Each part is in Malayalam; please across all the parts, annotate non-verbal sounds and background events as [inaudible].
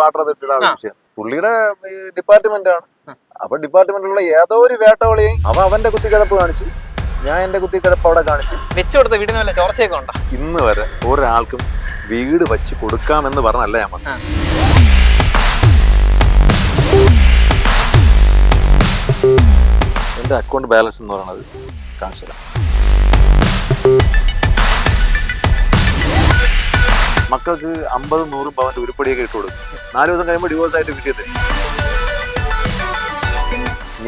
വാട്ടർ അതോറിറ്റിയുടെ ആവശ്യം പുള്ളിയുടെ ഡിപ്പാർട്ട്മെന്റ് ആണ്. അപ്പൊ ഡിപ്പാർട്ട്മെന്റിലുള്ള ഏതോ ഒരു വേട്ടവളിയും അവ അവന്റെ കുത്തിക്കിടപ്പ് കാണിച്ചു ഞാൻ എന്റെ കുത്തിക്കിടപ്പ് അവിടെ കാണിച്ചു. വെച്ചു കൊടുത്ത വീടിന് വല്ല ചോർച്ചയൊക്കെ ഉണ്ടോ? ഇന്ന് വരെ ഒരാൾക്കും വീട് വെച്ച് കൊടുക്കാമെന്ന് പറഞ്ഞല്ല ഞാൻ പറഞ്ഞു എന്റെ അക്കൗണ്ട് ബാലൻസ് എന്ന് പറയുന്നത് കാശില മക്കൾക്ക് അമ്പതും നൂറും പവന്റെ ഉരുപ്പടിയൊക്കെ ഇട്ട് കൊടുക്കും. നാല് ദിവസം കഴിയുമ്പോൾ ഡിവോഴ്സ് ആയിട്ട് കിട്ടിയത്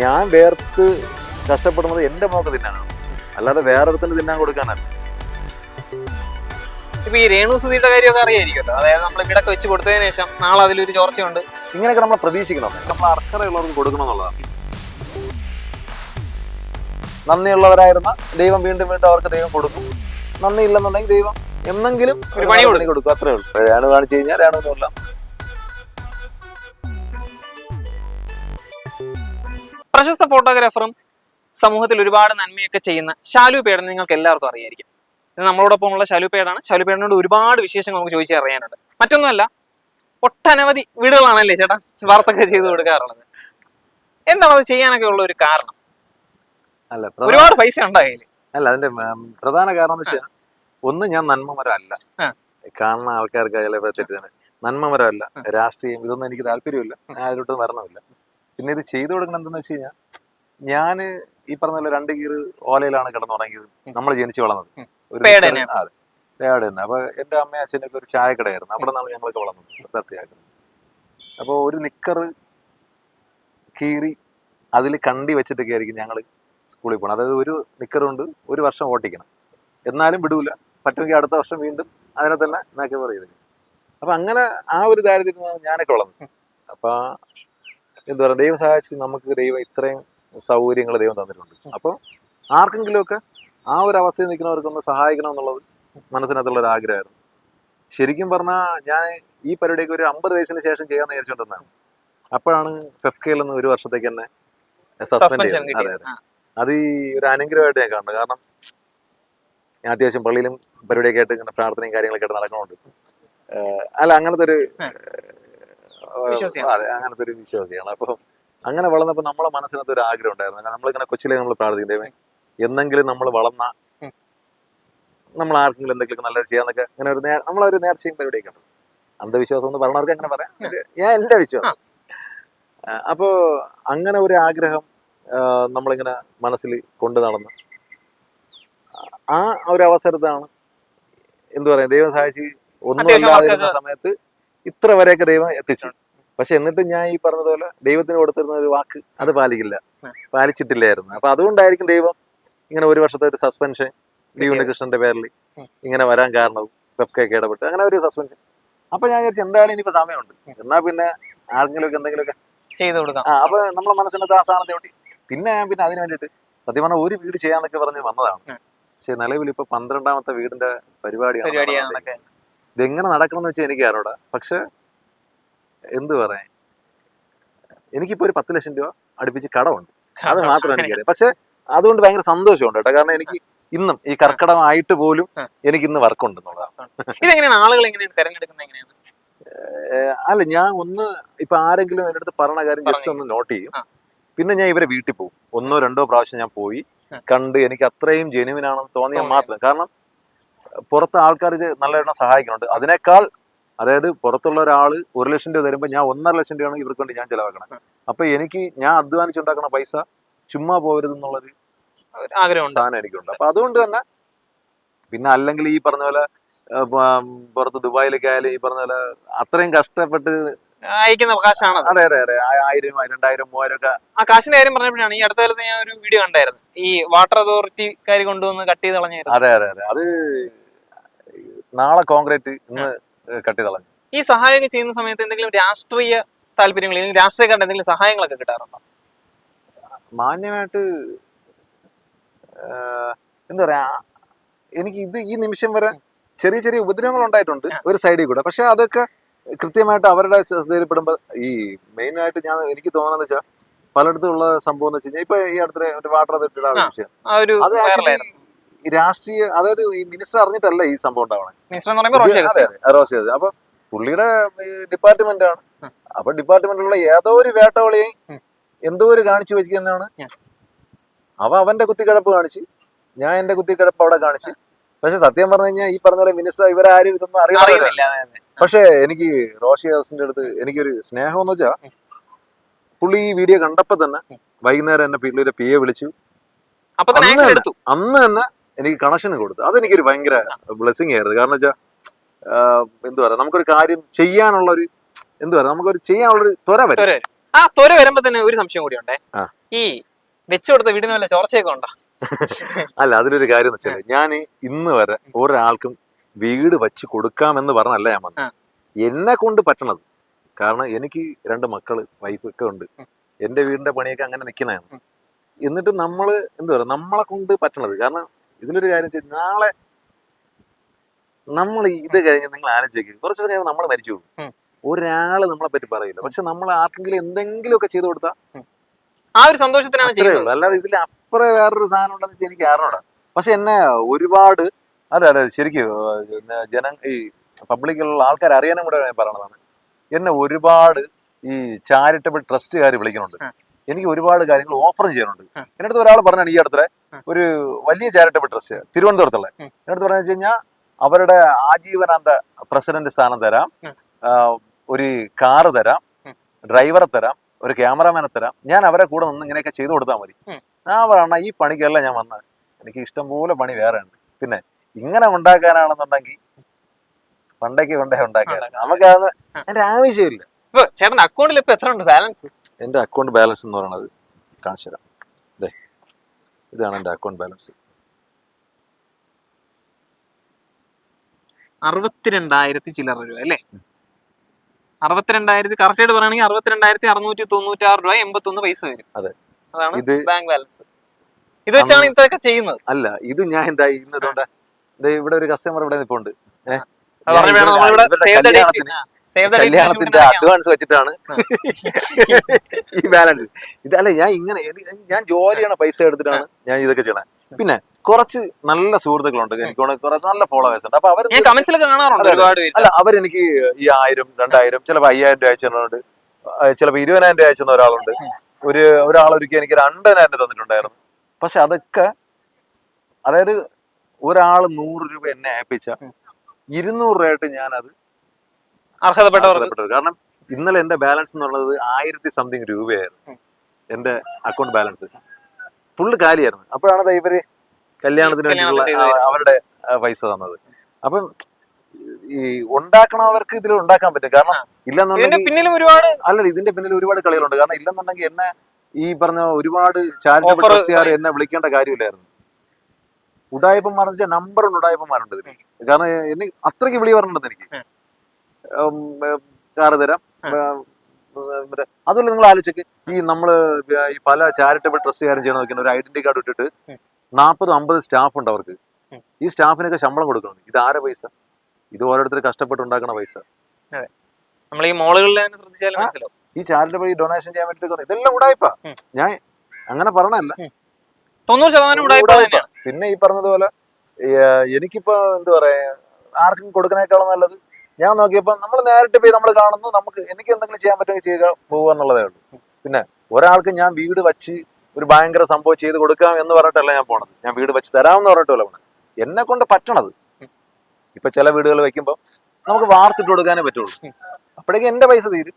ഞാൻ വേർത്ത് കഷ്ടപ്പെടുന്നത് എന്റെ മോക്ക് തിന്നാനാണ്. അല്ലാതെ വേറൊരുത്തിന് തിന്നാൻ കൊടുക്കാനല്ല. ഇപ്പൊ ഈ രേണു സുധിയുടെ കാര്യമൊക്കെ അറിയായിരിക്കും അതായത് നമ്മൾ ഇവിടൊക്കെ വെച്ച് കൊടുത്തതിന് ശേഷം നാളെ അതിലൊരു ചോർച്ചയുണ്ട്. ഇങ്ങനെയൊക്കെ നമ്മൾ പ്രതീക്ഷിക്കണം. നമ്മൾ അർഹതയുള്ളവർക്ക് കൊടുക്കണം എന്നുള്ളതാണ് നന്ദിയുള്ളവരായിരുന്ന ദൈവം വീണ്ടും വീണ്ടും അവർക്ക് ദൈവം കൊടുക്കും. നന്ദിയില്ലെന്നുണ്ടെങ്കിൽ ദൈവം എന്നെങ്കിലും ഒരു പണി പണി കൊടുക്കും അത്രേ ഉള്ളൂ. രാണു കാണിച്ചു കഴിഞ്ഞാൽ രാണുവിനുള്ള പ്രശസ്ത ഫോട്ടോഗ്രാഫറും സമൂഹത്തിൽ ഒരുപാട് നന്മയൊക്കെ ചെയ്യുന്ന ഷാലു പേടൻ നിങ്ങൾക്ക് എല്ലാവർക്കും അറിയായിരിക്കും. ഇത് നമ്മളോടൊപ്പം ഉള്ള ഷാലു പേടാണ്. ഷാലു പേടനോട് ഒരുപാട് വിശേഷങ്ങൾ നമുക്ക് ചോദിച്ചു അറിയാനുണ്ട്. മറ്റൊന്നുമല്ല ഒട്ടനവധി വീടുകളാണല്ലേ ചേട്ടാ വാർത്തൊക്കെ ചെയ്ത് കൊടുക്കാറുള്ളത്. എന്താണ് അത് ചെയ്യാനൊക്കെ ഉള്ള ഒരു കാരണം? അല്ല ഒരുപാട് പൈസ ഉണ്ടായില്ലേ? അല്ല അതിന്റെ പ്രധാന കാരണം എന്ന് വെച്ചാൽ ഒന്ന് ഞാൻ നന്മമരമല്ല ആ. കാണുന്ന ആൾക്കാർക്ക് ചിലപ്പോൾ തെറ്റിദ്ധാരണ. നന്മമരമല്ല രാഷ്ട്രീയം ഇതൊന്നും എനിക്ക് താല്പര്യമില്ല. ഞാൻ അതിലോട്ട് വരണമില്ല പിന്നെ ഇത് ചെയ്തു കൊടുക്കണം എന്തെന്ന് വെച്ച് കഴിഞ്ഞാൽ ഞാൻ ഈ പറഞ്ഞ പോലെ രണ്ട് കീറ് ഓലയിലാണ് കിടന്നുറങ്ങിയത് നമ്മൾ ജനിച്ചു വളർന്നത്. ഒരു അതെ. പേട തന്നെ അപ്പൊ എന്റെ അമ്മയും അച്ഛനൊക്കെ ഒരു ചായക്കടയായിരുന്നു. അവിടെ നിന്നാണ് ഞങ്ങളൊക്കെ വളർന്നത്. തട്ടിയാക്കുന്നത് അപ്പോൾ ഒരു നിക്കർ കീറി അതിൽ കണ്ടി വെച്ചിട്ടൊക്കെ ആയിരിക്കും ഞങ്ങൾ സ്കൂളിൽ പോകണം അതായത് ഒരു നിക്കറുണ്ട് ഒരു വർഷം ഓട്ടിക്കണം. എന്നാലും വിടൂല. പറ്റുമെങ്കിൽ അടുത്ത വർഷം വീണ്ടും അതിനെ തന്നെ മേക്കപ്പ് ചെയ്ത് അപ്പൊ അങ്ങനെ ആ ഒരു ദാരിദ്ര്യത്തിലാണ് ഞാനൊക്കെ വളർന്നത്. അപ്പൊ എന്താ പറയുക ദൈവം സഹായിച്ച് നമുക്ക് ദൈവം ഇത്രയും സൗകര്യങ്ങൾ ദൈവം തന്നിട്ടുണ്ട്. അപ്പോൾ ആർക്കെങ്കിലുമൊക്കെ ആ ഒരു അവസ്ഥയിൽ നിൽക്കുന്നവർക്കൊന്ന് സഹായിക്കണം എന്നുള്ളത് മനസ്സിനകത്തുള്ള ഒരു ആഗ്രഹമായിരുന്നു. ശരിക്കും പറഞ്ഞാൽ ഞാൻ ഈ പരിപാടിയൊക്കെ ഒരു അമ്പത് വയസ്സിന് ശേഷം ചെയ്യാൻ വിചാരിച്ചുകൊണ്ടിരുന്നതാണ്. അപ്പോഴാണ് ഫെഫ്കയിൽ നിന്ന് ഒരു വർഷത്തേക്ക് തന്നെ സസ്പെൻഡ് ചെയ്യുന്നത് അതെ അതെ. അത് ഈ ഒരു അനുഗ്രഹമായിട്ട് ഞാൻ കാണുന്നത് കാരണം ഞാൻ അത്യാവശ്യം പള്ളിയിലും പരിപാടിയൊക്കെ ആയിട്ട് ഇങ്ങനെ പ്രാർത്ഥനയും കാര്യങ്ങളൊക്കെ ആയിട്ട് നടക്കണമുണ്ട് അല്ല അങ്ങനത്തെ ഒരു. അതെ അങ്ങനത്തെ ഒരു വിശ്വാസിയാണ്. അപ്പം അങ്ങനെ വളർന്നപ്പോൾ നമ്മളെ മനസ്സിനകത്ത് ഒരു ആഗ്രഹം ഉണ്ടായിരുന്നു. നമ്മളിങ്ങനെ കൊച്ചിലെ നമ്മൾ പ്രാർത്ഥിക്കും. ദൈവമേ എന്നെങ്കിലും നമ്മൾ വളർന്ന നമ്മൾ ആർക്കെങ്കിലും എന്തെങ്കിലും നല്ലത് ചെയ്യാന്നൊക്കെ അങ്ങനെ ഒരു നമ്മളൊരു നേർച്ചയും പരിപാടിയൊക്കെ ഉണ്ട്. അന്ധവിശ്വാസം എന്ന് പറഞ്ഞവർക്ക് അങ്ങനെ പറയാം. ഞാൻ എന്റെ വിശ്വാസം. അപ്പോൾ അപ്പോ അങ്ങനെ ഒരു ആഗ്രഹം നമ്മളിങ്ങനെ മനസ്സിൽ കൊണ്ടു നടന്നു. ആ ഒരു അവസരത്താണ്. എന്തു പറയാ? ദൈവം സഹായിച്ച് ഒന്നും ഇല്ലാതിരുന്ന സമയത്ത് ഇത്ര വരെയൊക്കെ ദൈവം എത്തിച്ചു. പക്ഷെ എന്നിട്ട് ഞാൻ ഈ പറഞ്ഞതുപോലെ ദൈവത്തിന് കൊടുത്തിരുന്ന ഒരു വാക്ക് അത് പാലിക്കില്ല. പാലിച്ചിട്ടില്ലായിരുന്നു. അപ്പൊ അതുകൊണ്ടായിരിക്കും ദൈവം ഇങ്ങനെ ഒരു വർഷത്തെ ഒരു സസ്പെൻഷൻ ഡി. ഉണ്ണികൃഷ്ണന്റെ പേരിൽ ഇങ്ങനെ വരാൻ കാരണവും പെഫ്കൊക്കെ ഇടപെട്ട് അങ്ങനെ ഒരു സസ്പെൻഷൻ അപ്പൊ ഞാൻ വിചാരിച്ചു എന്തായാലും ഇനിയിപ്പോ സമയമുണ്ട്. എന്നാ പിന്നെ ആർക്കെങ്കിലുമൊക്കെ എന്തെങ്കിലുമൊക്കെ ചെയ്തു കൊടുക്കാം. അപ്പൊ നമ്മളെ മനസ്സിനകത്ത് ആ സാധനത്തെ പിന്നെ ഞാൻ പിന്നെ അതിന് വേണ്ടിയിട്ട് സത്യം പറഞ്ഞാൽ ഒരു വീട് ചെയ്യാന്നൊക്കെ പറഞ്ഞ് വന്നതാണ്. പക്ഷെ നിലവിൽ ഇപ്പൊ പന്ത്രണ്ടാമത്തെ വീടിന്റെ പരിപാടിയാണ് ഇതെങ്ങനെ നടക്കണം എന്ന് വെച്ചാൽ എനിക്ക് അറിയൂടാ പക്ഷെ എന്ത് പറയാൻ? എനിക്കിപ്പോ ഒരു പത്ത് ലക്ഷം രൂപ അടുപ്പിച്ച് കടമുണ്ട്. അത് മാത്രം എനിക്കറിയാം. പക്ഷെ അതുകൊണ്ട് ഭയങ്കര സന്തോഷമുണ്ട് കേട്ടോ. കാരണം എനിക്ക് ഇന്നും ഈ കർക്കടമായിട്ട് പോലും. എനിക്ക് ഇന്ന് വർക്ക് ഉണ്ടെന്നുള്ളതാണ് ഇതെങ്ങനെയാണ്? ആളുകൾ എങ്ങനെയാണ് തെരഞ്ഞെടുക്കുന്നത് എങ്ങനെയാണ്? ഏഹ് അല്ല ഞാൻ ഒന്ന് ഇപ്പൊ ആരെങ്കിലും എന്റെ അടുത്ത് പറഞ്ഞ കാര്യം ജസ്റ്റ് ഒന്ന് നോട്ട് ചെയ്യും. പിന്നെ ഞാൻ ഇവരെ വീട്ടിൽ പോകും ഒന്നോ രണ്ടോ പ്രാവശ്യം ഞാൻ പോയി. കണ്ട് എനിക്ക് അത്രയും ജെനുവിൻ ആണെന്ന് തോന്നിയാൽ. മാത്രം കാരണം പുറത്ത് ആൾക്കാർ ഇത് നല്ലവണ്ണം സഹായിക്കുന്നുണ്ട് അതിനേക്കാൾ അതായത് പുറത്തുള്ള ഒരാൾ ഒരു ലക്ഷം രൂപ തരുമ്പോൾ ഞാൻ ഒന്നര ലക്ഷം രൂപയാണ് ഇവർക്ക് വേണ്ടി ഞാൻ ചിലവാക്കണം. അപ്പൊ എനിക്ക് ഞാൻ അധ്വാനിച്ചുണ്ടാക്കുന്ന പൈസ ചുമ്മാ പോകരുത് എന്നുള്ളൊരു സാധനം എനിക്കുണ്ട് അപ്പൊ അതുകൊണ്ട് തന്നെ പിന്നെ അല്ലെങ്കിൽ ഈ പറഞ്ഞ പോലെ പുറത്ത് ദുബായിലൊക്കെ ആയാലും ഈ പറഞ്ഞ പോലെ അത്രയും കഷ്ടപ്പെട്ട് അയക്കുന്ന കാശാണ് അതെ അതെ അതെ. ആയിരം രണ്ടായിരം മൂവായിരം ഒക്കെ ആ കാശിന്റെ കാര്യം പറഞ്ഞപ്പോഴാണ് ഈ അടുത്ത കാലത്ത് ഞാൻ ഒരു വീഡിയോ കണ്ടായിരുന്നു. ഈ വാട്ടർ അതോറിറ്റിക്കാർ കൊണ്ടുവന്ന് കട്ട് ചെയ്ത് കളഞ്ഞായിരുന്നു. അതെ അതെ അതെ. അത് നാളെ കോൺക്രീറ്റ് ഇന്ന് കട്ട് ചെയ്ത് കളഞ്ഞു. ഈ സഹായമൊക്കെ ചെയ്യുന്ന സമയത്ത് എന്തെങ്കിലും രാഷ്ട്രീയ താല്പര്യങ്ങൾ അല്ലെങ്കിൽ രാഷ്ട്രീയക്കാരുടെ എന്തെങ്കിലും സഹായങ്ങളൊക്കെ കിട്ടാറുണ്ടോ? മാന്യമായിട്ട് എന്താ പറയാ എനിക്ക് ഇത് ഈ നിമിഷം വരെ ചെറിയ ചെറിയ ഉപദ്രവങ്ങൾ ഉണ്ടായിട്ടുണ്ട് ഒരു സൈഡിൽ കൂടെ. പക്ഷെ അതൊക്കെ കൃത്യമായിട്ട് അവരുടെ ശ്രദ്ധയിൽപ്പെടുമ്പോൾ ഈ മെയിൻ ആയിട്ട് ഞാൻ എനിക്ക് തോന്നുന്നത് വെച്ചാൽ പലയിടത്തും ഉള്ള സംഭവം എന്ന് വെച്ച് കഴിഞ്ഞാൽ ഇപ്പൊ ഈ അടുത്ത വാട്ടർ അതോറിറ്റിയുടെ. വിഷയം. അത് ആക്ച്വലി രാഷ്ട്രീയ അതായത് ഈ മിനിസ്റ്റർ അറിഞ്ഞിട്ടല്ല ഈ സംഭവം ഉണ്ടാവണേ. റോഷി അപ്പൊ പുള്ളിയുടെ ഡിപ്പാർട്ട്മെന്റ് ആണ്. അപ്പൊ ഡിപ്പാർട്ട്മെന്റിലുള്ള ഏതോ ഒരു വേട്ടവളിയും എന്തോ ഒരു കാണിച്ചു വെച്ചിരിക്കുന്നതാണ്. അവ അവന്റെ കുത്തിക്കിടപ്പ് കാണിച്ച് ഞാൻ എന്റെ കുത്തിക്കിടപ്പ് അവിടെ കാണിച്ച് പക്ഷെ സത്യം പറഞ്ഞു കഴിഞ്ഞാൽ ഈ പറഞ്ഞ പോലെ മിനിസ്റ്റർ ഇവരാരും ഇതൊന്നും അറിയില്ല പക്ഷെ എനിക്ക് റോഷി ഹൗസിന്റെ അടുത്ത് എനിക്കൊരു സ്നേഹം എന്ന് വെച്ചാ പുള്ളി ഈ വീഡിയോ കണ്ടപ്പോ തന്നെ വൈകുന്നേരം എന്നെ പിള്ളേരെ പി എ വിളിച്ചു. തന്നെ അന്ന് തന്നെ എനിക്ക് കണക്ഷൻ കൊടുത്തു. അതെനിക്കൊരു ഭയങ്കര ബ്ലെസ്സിങ് ആയിരുന്നു. കാരണം വെച്ചാൽ എന്തു പറയാ നമുക്കൊരു കാര്യം ചെയ്യാനുള്ള ഒരു എന്തു പറയാ നമുക്കൊരു ചെയ്യാനുള്ള ഒരു ത്വര വരും. ആ ത്വര വരുമ്പോ തന്നെ ഒരു സംശയം കൂടി ഉണ്ടേ. ഈ വെച്ചു കൊടുത്ത വീടിന് വല്ല ചോർച്ചയൊക്കെ ഉണ്ടോ? അല്ല അതിലൊരു കാര്യം എന്ന് വെച്ചാൽ ഞാൻ ഇന്ന് വരെ ഒരാൾക്കും വീട് വെച്ച് കൊടുക്കാമെന്ന് പറഞ്ഞല്ല ഞാൻ. വന്നത്. എന്നെ കൊണ്ട് പറ്റണത്. കാരണം എനിക്ക് രണ്ട് മക്കൾ വൈഫ് ഒക്കെ ഉണ്ട്. എന്റെ വീടിന്റെ പണിയൊക്കെ അങ്ങനെ നിൽക്കുന്നതാണ് എന്നിട്ട് നമ്മൾ എന്താ പറയാ നമ്മളെ കൊണ്ട് പറ്റണത്. കാരണം ഇതിലൊരു കാര്യം വെച്ചാൽ നാളെ നമ്മൾ ഇത് കഴിഞ്ഞ് നിങ്ങൾ ആലോചിക്കും. കുറച്ച് കഴിയുമ്പോൾ നമ്മൾ മരിച്ചു പോകും. ഒരാൾ നമ്മളെ പറ്റി പറയില്ല. പക്ഷെ നമ്മൾ ആർക്കെങ്കിലും എന്തെങ്കിലുമൊക്കെ ചെയ്തു കൊടുത്താൽ ആ ഒരു സന്തോഷത്തിനാണ് ചെയ്യുന്നത്. അല്ലാതെ ഇതിൽ അപ്പുറം വേറൊരു സാധനം ഉണ്ടെന്ന് വെച്ചാൽ എനിക്ക് അറിഞ്ഞൂടാ പക്ഷെ എന്നെ ഒരുപാട് അതെ അതെ ശരിക്കും ജനം ഈ പബ്ലിക്കിലുള്ള ആൾക്കാർ അറിയാനും കൂടെ ഞാൻ പറയണതാണ് എന്നെ ഒരുപാട് ഈ ചാരിറ്റബിൾ ട്രസ്റ്റുകാർ വിളിക്കുന്നുണ്ട്. എനിക്ക് ഒരുപാട് കാര്യങ്ങൾ ഓഫർ ചെയ്യാനുണ്ട് ആ. എന്റെ അടുത്ത് ഒരാൾ പറഞ്ഞാണ് ഈ അടുത്ത ഒരു വലിയ ചാരിറ്റബിൾ ട്രസ്റ്റ് തിരുവനന്തപുരത്തുള്ള. എന്റെ അടുത്ത് പറഞ്ഞു വെച്ച് കഴിഞ്ഞാൽ അവരുടെ ആജീവനാന്ത പ്രസിഡന്റ് സ്ഥാനം തരാം. ഒരു കാറ് തരാം. ഡ്രൈവറെ തരാം. ഒരു ക്യാമറാമാനെ തരാം. ഞാൻ അവരെ കൂടെ നിന്ന് ഇങ്ങനെയൊക്കെ ചെയ്തു കൊടുത്താൽ മതി. ഞാൻ പറയണ ഈ പണിക്കല്ല ഞാൻ വന്നത് എനിക്ക് ഇഷ്ടം പോലെ പണി വേറെ ഉണ്ട്. പിന്നെ ഇങ്ങനെ ഉണ്ടാക്കാനാണെന്നുണ്ടെങ്കിൽ പണ്ടേക്ക് കൊണ്ടേ ഉണ്ടാക്കാൻ നമുക്ക്. എന്റെ ആവശ്യമില്ല. ഇപ്പൊ അക്കൗണ്ടിൽ ഇപ്പൊ എത്ര ഉണ്ട് ബാലൻസ്? എന്റെ അക്കൗണ്ട് ബാലൻസ് എന്ന് പറയുന്നത് കാണിച്ചു തരാം. ഇതാണ് എന്റെ അക്കൗണ്ട് ബാലൻസ്. അറുപത്തിരണ്ടായിരത്തി ചില്ലറ രൂപ അല്ലേ? അറുപത്തിരണ്ടായിരത്തി കറക്റ്റ് ആയിട്ട് പറയുകയാണെങ്കിൽ അറുപത്തിരണ്ടായിരത്തി അറുന്നൂറ്റി തൊണ്ണൂറ്റി ആറ് രൂപ എൺപത്തൊന്ന് പൈസ വരും. അതെ. അതാണ് ഇത് ബാങ്ക് ബാലൻസ് ഇത് വെച്ചാണ് ഇതൊക്കെ ചെയ്യുന്നത്. അല്ല ഇത് ഞാൻ എന്താ ഇന്നതുകൊണ്ട് ഇവിടെ ഒരു കസ്റ്റമർ ഇവിടെ നിൽപ്പുണ്ട് കല്യാണത്തിന്റെ അഡ്വാൻസ് വെച്ചിട്ടാണ് ഈ ബാലൻസ് ഇതല്ല ഞാൻ ഇങ്ങനെ ഞാൻ ജോലിയാണ് പൈസ എടുത്തിട്ടാണ് ഞാൻ ഇതൊക്കെ ചെയ്യണേ. പിന്നെ കുറച്ച് നല്ല സുഹൃത്തുക്കളുണ്ട്. എനിക്ക് കുറച്ച് നല്ല ഫോളോവേഴ്സ് ഉണ്ട്. അപ്പൊ അവർ അല്ല അവരെനിക്ക് ഈ ആയിരം രണ്ടായിരം ചിലപ്പോ അയ്യായിരം രൂപ അയച്ചുണ്ട് ചിലപ്പോ ഇരുപതിനായിരം രൂപ അയച്ചുന്ന ഒരാളുണ്ട്. ഒരു ഒരാളൊരിക്കൽ എനിക്ക് അൻപതിനായിരം രൂപ തന്നിട്ടുണ്ടായിരുന്നു. പക്ഷെ അതൊക്കെ അതായത് ഒരാൾ നൂറ് രൂപ എന്നെ അയപ്പിച്ച ഇരുന്നൂറ് രൂപയായിട്ട് ഞാനത് അർഹതപ്പെട്ടവർക്ക്. കാരണം ഇന്നലെ എന്റെ ബാലൻസ് എന്നുള്ളത് ആയിരത്തി സംതിങ് രൂപയായിരുന്നു. എന്റെ അക്കൗണ്ട് ബാലൻസ് ഫുള്ള് കാലിയായിരുന്നു. അപ്പോഴാണ് ഇവർ കല്യാണത്തിന് വേണ്ടിയുള്ള അവരുടെ പൈസ തന്നത്. അപ്പം ഈ ഉണ്ടാക്കണവർക്ക് ഇതിൽ ഉണ്ടാക്കാൻ പറ്റും. കാരണം ഇല്ലെന്നുണ്ടെങ്കിൽ ഒരുപാട് അല്ല ഇതിന്റെ പിന്നിൽ ഒരുപാട് കളികളുണ്ട്. കാരണം ഇല്ലെന്നുണ്ടെങ്കിൽ എന്നെ ഈ പറഞ്ഞ ഒരുപാട് ചാരിറ്റബിൾ ട്രസ്റ്റുകാർ എന്നെ വിളിക്കേണ്ട കാര്യമില്ലായിരുന്നു. ഉടായ്പന്മാരെന്ന് വെച്ചാൽ നമ്പർ ഉണ്ട് ഉടായ്പന്മാരുണ്ട് ഇതിന്. കാരണം എനിക്ക് അത്രയ്ക്ക് വിളി പറഞ്ഞിട്ടുണ്ട് എനിക്ക് കാറ് തരാം. മറ്റേ അതുപോലെ നിങ്ങൾ ആലോചിക്ക് ഈ നമ്മൾ ഈ പല ചാരിറ്റബിൾ ട്രസ്റ്റുകാരും ചെയ്യണം നോക്കിയാണ് ഒരു ഐഡന്റി കാർഡ് ഇട്ടിട്ട്. നാൽപ്പതും അമ്പത് സ്റ്റാഫ് ഉണ്ട് അവർക്ക്. ഈ സ്റ്റാഫിനൊക്കെ ശമ്പളം കൊടുക്കണം. ഇത് ആരെ പൈസ? ഇത് ഓരോരുത്തർ കഷ്ടപ്പെട്ടുണ്ടാക്കണ പൈസ. നമ്മൾ ഈ മോളുകളിൽ ശ്രദ്ധിച്ചാലും ഈ ചാരിറ്റബിൾ ഡൊണേഷൻ ചെയ്യാൻ വേണ്ടിട്ട് ഇതെല്ലാം ഉടായ്പ. ഞാൻ അങ്ങനെ പറഞ്ഞല്ല തൊണ്ണൂറ് ശതമാനം പിന്നെ ഈ പറഞ്ഞതുപോലെ എനിക്കിപ്പോ എന്താ പറയാ ആർക്കും കൊടുക്കണേക്കാളും നല്ലത്. ഞാൻ നോക്കിയപ്പോ നമ്മൾ നേരിട്ട് പോയി നമ്മൾ കാണുന്നു നമുക്ക് എനിക്ക് എന്തെങ്കിലും ചെയ്യാൻ പറ്റുമെങ്കിൽ ചെയ്യുക പോകുക എന്നുള്ളതേ ഉള്ളൂ. പിന്നെ ഒരാൾക്ക് ഞാൻ വീട് വെച്ച് ഒരു ഭയങ്കര സംഭവം ചെയ്ത് കൊടുക്കാം എന്ന് പറഞ്ഞിട്ടല്ല ഞാൻ പോണത്. ഞാൻ വീട് വെച്ച് തരാമെന്ന് പറഞ്ഞിട്ടല്ല എന്നെ കൊണ്ട് പറ്റണത്. ഇപ്പൊ ചില വീടുകൾ വെക്കുമ്പോൾ നമുക്ക് വാർത്തിട്ട് കൊടുക്കാനേ പറ്റുള്ളൂ. അപ്പോഴേക്കും എന്റെ പൈസ തീരും.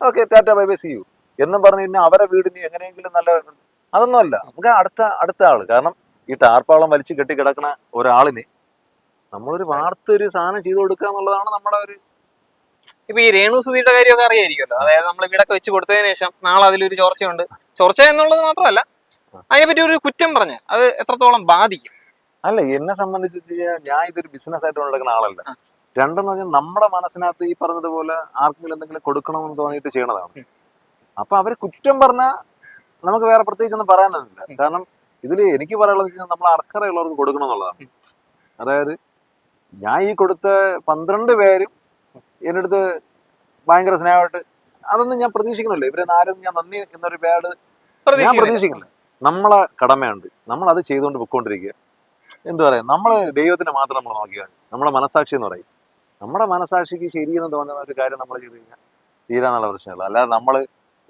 Okay tata bye bye see you. എന്നും പറഞ്ഞു കഴിഞ്ഞാൽ അവരെ വീടിന് എങ്ങനെയെങ്കിലും നല്ല അതൊന്നുമല്ല. നമുക്ക് അടുത്ത അടുത്ത ആൾ. കാരണം ഈ ടാർപ്പാളം വലിച്ചു കെട്ടി കിടക്കുന്ന ഒരാളിന് നമ്മളൊരു വാർത്ത ഒരു സാധനം ചെയ്തു കൊടുക്കുക എന്നുള്ളതാണ് നമ്മുടെ ഒരു ഇപ്പൊ ഈ രേണു സുധിയുടെ കാര്യമൊക്കെ അറിയായിരിക്കുമല്ലോ. അതായത് നമ്മൾ വീടൊക്കെ വെച്ച് കൊടുത്തതിന് ശേഷം നാളെ അതിലൊരു ചോർച്ചയുണ്ട്. ചോർച്ച എന്നുള്ളത് മാത്രമല്ല അതിനെപ്പറ്റി ഒരു കുറ്റം പറഞ്ഞ അത് എത്രത്തോളം ബാധിക്കും? അല്ല എന്നെ സംബന്ധിച്ച് ഞാൻ ഇതൊരു ബിസിനസ് ആയിട്ട് കൊണ്ടെടുക്കുന്ന ആളല്ല. രണ്ടെന്ന് പറഞ്ഞാൽ നമ്മുടെ മനസ്സിനകത്ത് ഈ പറഞ്ഞതുപോലെ ആർക്കെങ്കിലും എന്തെങ്കിലും കൊടുക്കണമെന്ന് തോന്നിയിട്ട് ചെയ്യണതാണ്. അപ്പൊ അവർ കുറ്റം പറഞ്ഞാൽ നമുക്ക് വേറെ പ്രത്യേകിച്ച് ഒന്നും പറയാനൊന്നുമില്ല കാരണം ഇതിൽ എനിക്ക് പറയാനുള്ളത് നമ്മൾ അർഹതയുള്ളവർക്ക് കൊടുക്കണം എന്നുള്ളതാണ് അതായത് ഞാൻ ഈ കൊടുത്ത പന്ത്രണ്ട് പേരും എന്റെ അടുത്ത് ഭയങ്കര സ്നേഹമായിട്ട് അതൊന്നും ഞാൻ പ്രതീക്ഷിക്കണമല്ലോ ഇവരെ ആരും ഞാൻ നന്ദി എന്നൊരു പേട് ഞാൻ. പ്രതീക്ഷിക്കില്ല നമ്മളെ കടമയുണ്ട്. നമ്മൾ അത് ചെയ്തുകൊണ്ട് പൊയ്ക്കൊണ്ടിരിക്കുക എന്തു പറയുക നമ്മൾ ദൈവത്തിനെ മാത്രം നമ്മൾ നോക്കിയാൽ നമ്മളെ മനസാക്ഷി എന്ന് പറയും. നമ്മുടെ മനസാക്ഷിക്ക് ശരിയെന്ന് തോന്നുന്ന ഒരു കാര്യം നമ്മൾ ചെയ്ത് കഴിഞ്ഞാൽ തീരാന്നുള്ള പ്രശ്നമില്ല. അല്ലാതെ നമ്മൾ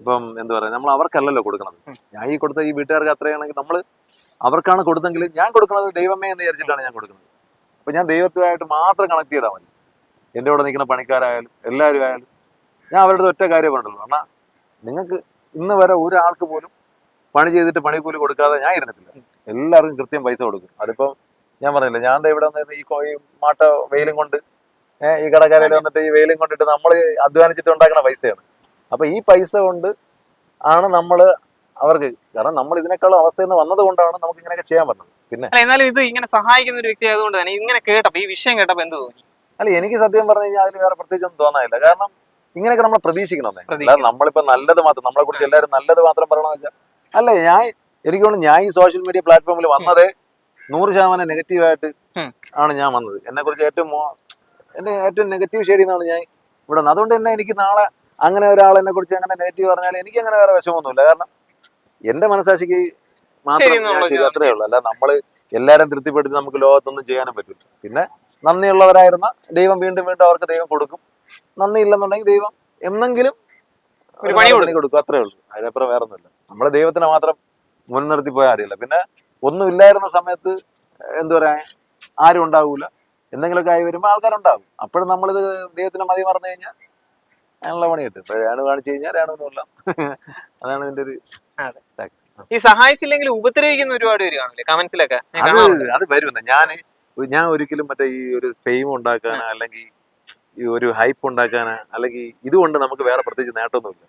ഇപ്പം എന്താ പറയാ നമ്മൾ അവർക്കല്ലല്ലോ കൊടുക്കണത്. ഞാൻ ഈ കൊടുത്ത ഈ വീട്ടുകാർക്ക് അത്രയാണെങ്കിൽ നമ്മൾ അവർക്കാണ് കൊടുത്തെങ്കിൽ ഞാൻ കൊടുക്കുന്നത് ദൈവമേ എന്ന് വിചാരിച്ചിട്ടാണ് ഞാൻ കൊടുക്കുന്നത്. അപ്പൊ ഞാൻ ദൈവത്തുമായിട്ട് മാത്രം കണക്ട് ചെയ്താൽ മതി. എന്റെ കൂടെ നിൽക്കുന്ന പണിക്കാരായാലും എല്ലാവരും ആയാലും ഞാൻ അവരുടെ ഒറ്റ കാര്യം പറഞ്ഞല്ലോ എന്നാൽ നിങ്ങൾക്ക് ഇന്ന് വരെ ഒരാൾക്ക് പോലും പണി ചെയ്തിട്ട് പണിക്കൂലി കൊടുക്കാതെ ഞാൻ ഇരുന്നിട്ടില്ല. എല്ലാവർക്കും കൃത്യം പൈസ കൊടുക്കും. അതിപ്പം ഞാൻ പറഞ്ഞില്ല ഞാൻ ഇവിടെ വന്നിരുന്ന ഈ മാട്ട വെയിലും കൊണ്ട് ഈ കടക്കാരയിൽ വന്നിട്ട് ഈ വെയിലും കൊണ്ടിട്ട് നമ്മൾ അധ്വാനിച്ചിട്ട് ഉണ്ടാക്കുന്ന പൈസയാണ്. അപ്പൊ ഈ പൈസ കൊണ്ട് ആണ് നമ്മൾ അവർക്ക് കാരണം നമ്മൾ ഇതിനേക്കാളും അവസ്ഥയിൽ നിന്ന് വന്നത് കൊണ്ടാണ് നമുക്ക് ഇങ്ങനെയൊക്കെ ചെയ്യാൻ പറ്റുന്നത്. പിന്നെ എന്നാലും ഇത് ഇങ്ങനെ സഹായിക്കുന്ന ഒരു വ്യക്തി ആയതുകൊണ്ട് തന്നെ ഇങ്ങനെ കേട്ടപ്പോ ഈ വിഷയം കേട്ടപ്പോ എന്ത് തോന്നി? അല്ല എനിക്ക് സത്യം പറഞ്ഞു കഴിഞ്ഞാൽ അതിന് വേറെ പ്രത്യേകിച്ചൊന്നും തോന്നാനില്ല. കാരണം ഇങ്ങനെയൊക്കെ നമ്മൾ പ്രതീക്ഷിക്കണമെന്നേ അല്ലാതെ നമ്മളിപ്പോൾ നമ്മളിപ്പോ നല്ലത് മാത്രം നമ്മളെ കുറിച്ച് എല്ലാവരും നല്ലത് മാത്രം പറയണമെന്ന് വെച്ചാൽ അല്ല ഞാൻ എനിക്ക് തോന്നുന്നു ഞാൻ ഈ സോഷ്യൽ മീഡിയ പ്ലാറ്റ്ഫോമിൽ വന്നത് നൂറ് ശതമാനം നെഗറ്റീവായിട്ട് ആണ് ഞാൻ വന്നത്. എന്നെ കുറിച്ച് ഏറ്റവും എന്റെ ഏറ്റവും നെഗറ്റീവ് ഷെയ്ഡിൽ നിന്നാണ് ഞാൻ ഇവിടെ വന്നത്. അതുകൊണ്ട് തന്നെ എനിക്ക് നാളെ അങ്ങനെ ഒരാൾ എന്നെ കുറിച്ച് അങ്ങനെ നെഗറ്റീവ് പറഞ്ഞാൽ എനിക്ക് അങ്ങനെ വേറെ വിഷമമൊന്നുമില്ല. കാരണം എന്റെ മനസാക്ഷിക്ക് മാത്രം അത്രേ ഉള്ളൂ. അല്ല നമ്മൾ എല്ലാരും തൃപ്തിപ്പെടുത്തി നമുക്ക് ലോകത്തൊന്നും ചെയ്യാനും പറ്റില്ല. പിന്നെ നന്ദിയുള്ളവരായിരുന്ന ദൈവം വീണ്ടും വീണ്ടും അവർക്ക് ദൈവം കൊടുക്കും. നന്ദി ഇല്ലെന്നുണ്ടെങ്കിൽ ദൈവം എന്നെങ്കിലും ഒരു പണി കൊടുക്കും. അത്രേ ഉള്ളൂ. അതിനപ്പുറം വേറെ ഒന്നുമില്ല നമ്മളെ ദൈവത്തിനെ മാത്രം മുൻനിർത്തി പോയാൽ അറിയില്ല പിന്നെ ഒന്നും ഇല്ലായിരുന്ന സമയത്ത് എന്താ പറയാ ആരും ഉണ്ടാവൂല. എന്തെങ്കിലുമൊക്കെ ആയി വരുമ്പോൾ ആൾക്കാരുണ്ടാവും. അപ്പോഴും നമ്മളിത് ദൈവത്തിനെ മതി മറന്നു കഴിഞ്ഞാൽ അങ്ങനെയുള്ള പണി കിട്ടും. ഇപ്പൊ രാണു കാണിച്ചു കഴിഞ്ഞാൽ രാണൊന്നുമില്ല അതാണ് ഇതിന്റെ ഒരു. ഈ സഹായിച്ചില്ലെങ്കിൽ ഉപദ്രവിക്കുന്ന ഒരുപാട് പേര് കാണില്ലേ? കമന്റ്സിലൊക്കെ അത്. അത് വരുമെന്ന്. ഞാൻ ഞാൻ ഒരിക്കലും മറ്റേ ഈ ഒരു ഫെയിം ഉണ്ടാക്കാനോ അല്ലെങ്കിൽ ഈ ഒരു ഹൈപ്പ് ഉണ്ടാക്കാനോ അല്ലെങ്കിൽ ഇതുകൊണ്ട് നമുക്ക് വേറെ പ്രത്യേകിച്ച് നേട്ടമൊന്നുമില്ല.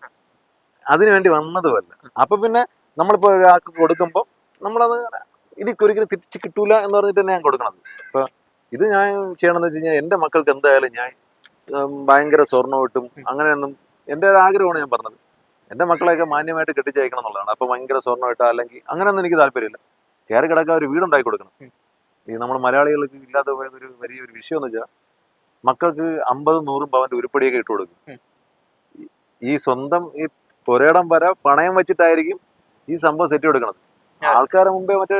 അതിനു വേണ്ടി വന്നതുമല്ല. അപ്പൊ പിന്നെ നമ്മളിപ്പോ ഒരാൾക്ക് കൊടുക്കുമ്പോൾ നമ്മളത് എനിക്ക് ഒരിക്കലും തിരിച്ചു കിട്ടൂല എന്ന് പറഞ്ഞിട്ട് തന്നെ ഞാൻ കൊടുക്കണം ഇപ്പൊ ഇത് ഞാൻ ചെയ്യണമെന്ന് വെച്ച് കഴിഞ്ഞാൽ എന്റെ മക്കൾക്ക് എന്തായാലും ഞാൻ ഭയങ്കര സ്വർണം ഇട്ടും അങ്ങനെയൊന്നും എന്റെ ഒരു ആഗ്രഹമാണ് ഞാൻ പറഞ്ഞത്. എന്റെ മക്കളെയൊക്കെ മാന്യമായിട്ട് കെട്ടിച്ചയക്കണം എന്നുള്ളതാണ് അപ്പൊ ഭയങ്കര സ്വർണം ഇട്ടാ അല്ലെങ്കിൽ അങ്ങനെയൊന്നും എനിക്ക് താല്പര്യമില്ല. കയറി കിടക്കാൻ ഒരു വീടുണ്ടാക്കി കൊടുക്കണം. ഈ നമ്മൾ മലയാളികൾക്ക് ഇല്ലാതെ ഒരു വലിയൊരു വിഷയം എന്ന് വെച്ചാൽ മക്കൾക്ക് അമ്പതും നൂറും പവന്റെ ഉരുപ്പടിയൊക്കെ ഇട്ട് കൊടുക്കും. ഈ- സ്വന്തം ഈ പുരയിടം വരെ പണയം വെച്ചിട്ടായിരിക്കും ഈ സംഭവം സെറ്റ് കൊടുക്കണത് ആൾക്കാരെ മുമ്പേ മറ്റേ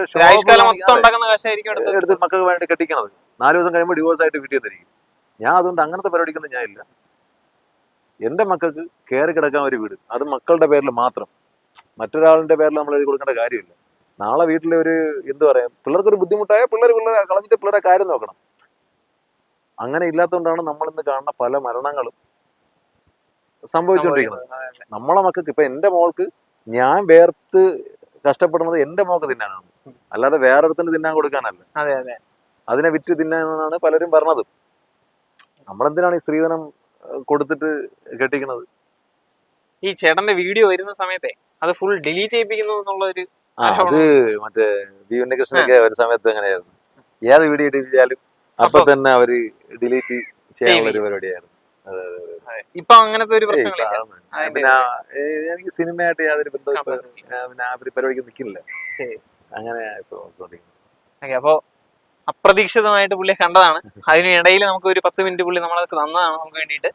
എടുത്ത് മക്കൾക്ക് വേണ്ടി കെട്ടിക്കണത്. നാലു ദിവസം കഴിയുമ്പോൾ ഡിവോഴ്സ് ആയിട്ട് വീട്ടിൽ തന്നിരിക്കും ഞാൻ അതുകൊണ്ട് അങ്ങനത്തെ പരിപാടിക്കൊന്നും ഞാൻ ഇല്ല. എന്റെ മക്കൾക്ക് കയറി കിടക്കാൻ ഒരു വീട്. അത് മക്കളുടെ പേരിൽ മാത്രം. മറ്റൊരാളിന്റെ പേരിൽ നമ്മൾ എഴുതി കൊടുക്കേണ്ട കാര്യമില്ല. നാളെ വീട്ടിലെ ഒരു എന്ത് പറയാ പിള്ളേർക്ക് ഒരു ബുദ്ധിമുട്ടായ പിള്ളേർ പിള്ളേരെ കളഞ്ഞിട്ട് പിള്ളേരെ കാര്യം നോക്കണം. അങ്ങനെ ഇല്ലാത്തതുകൊണ്ടാണ് നമ്മൾ ഇന്ന് കാണുന്ന പല മരണങ്ങളും സംഭവിച്ചുകൊണ്ടിരിക്കുന്നത്. നമ്മളെ മക്കൾക്ക് ഇപ്പൊ എന്റെ മോൾക്ക് ഞാൻ വേർത്ത് കഷ്ടപ്പെടുന്നത് എന്റെ മോക്ക് തിന്നാനാണ്. അല്ലാതെ വേറൊരുത്തിന് തിന്നാൻ കൊടുക്കാനല്ല. അതെ അതെ. അതിനെ വിറ്റ് തിന്നാനാണ് പലരും പറഞ്ഞത്. നമ്മളെന്തിനാണ് ഈ സ്ത്രീധനം കൊടുത്തിട്ട് കെട്ടിക്കണത് ഈ ചേട്ടന്റെ വീഡിയോ വരുന്ന സമയത്തെ അത് ഫുൾ ഡിലീറ്റ് ചെയ്യിപ്പിക്കുന്നു എന്നുള്ള ഒരു അത് മറ്റേ ബി ഉണ്ണികൃഷ്ണനൊക്കെ ഒരു സമയത്ത് അങ്ങനെയായിരുന്നു. ഏത് വീഡിയോ ഇടിച്ചാലും അപ്പൊ തന്നെ അവർ ഡിലീറ്റ് ചെയ്യാനുള്ള ഒരു പരിപാടിയായിരുന്നു. ഇപ്പൊ അങ്ങനത്തെ ഒരു. പിന്നെ എനിക്ക് സിനിമയായിട്ട് യാതൊരു ബന്ധവും ഇപ്പൊ പിന്നെ ആ പരിപാടിക്ക് നിൽക്കില്ല അങ്ങനെ ഇപ്പൊ. അപ്പോ അപ്രതീക്ഷിതമായിട്ട് പുള്ളിയെ കണ്ടതാണ്. [laughs] അതിനിടയിൽ നമുക്ക് ഒരു പത്ത് മിനിറ്റ് പുള്ളി നമ്മളൊക്കെ തന്നതാണ് നമുക്ക് വേണ്ടിയിട്ട്.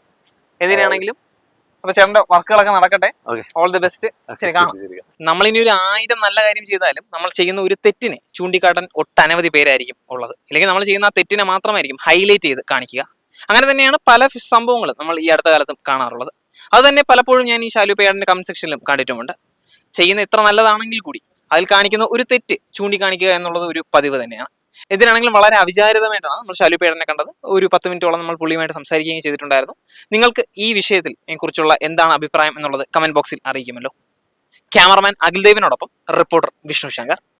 എന്തിനാണെങ്കിലും അപ്പൊ ചേട്ടന്റെ വർക്കുകളൊക്കെ നടക്കട്ടെ. ഓൾ ദി ബെസ്റ്റ് ശരി, കാണാം. നമ്മൾ ഇനി നമ്മളിനി ഒരു ആയിരം നല്ല കാര്യം ചെയ്താലും നമ്മൾ ചെയ്യുന്ന ഒരു തെറ്റിനെ ചൂണ്ടിക്കാട്ടാൻ ഒട്ടനവധി പേരായിരിക്കും ഉള്ളത്. അല്ലെങ്കിൽ നമ്മൾ ചെയ്യുന്ന ആ തെറ്റിനെ മാത്രമായിരിക്കും ഹൈലൈറ്റ് ചെയ്ത് കാണിക്കുക. അങ്ങനെ തന്നെയാണ് പല സംഭവങ്ങളും നമ്മൾ ഈ അടുത്ത കാലത്തും കാണാറുള്ളത്. അത് തന്നെ പലപ്പോഴും ഞാൻ ഈ ശാലു പേടിന്റെ കമന്റ് സെക്ഷനിലും കണ്ടിട്ടുമുണ്ട്. ചെയ്യുന്ന എത്ര നല്ലതാണെങ്കിൽ കൂടി അതിൽ കാണിക്കുന്ന ഒരു തെറ്റ് ചൂണ്ടിക്കാണിക്കുക എന്നുള്ളത് ഒരു പതിവ് തന്നെയാണ്. ഇതിനാണെങ്കിലും വളരെ അവിചാരിതമായിട്ടാണ് നമ്മൾ ശാലുപേടനെ കണ്ടത്. ഒരു പത്ത് മിനിറ്റോളം നമ്മൾ പുള്ളിയുമായിട്ട് സംസാരിക്കുകയും ചെയ്തിട്ടുണ്ടായിരുന്നു. നിങ്ങൾക്ക് ഈ വിഷയത്തിൽ കുറിച്ചുള്ള എന്താണ് അഭിപ്രായം എന്നുള്ളത് കമന്റ് ബോക്സിൽ അറിയിക്കുമല്ലോ. ക്യാമറമാൻ അഖിൽദേവിനോടൊപ്പം റിപ്പോർട്ടർ വിഷ്ണു ശങ്കർ.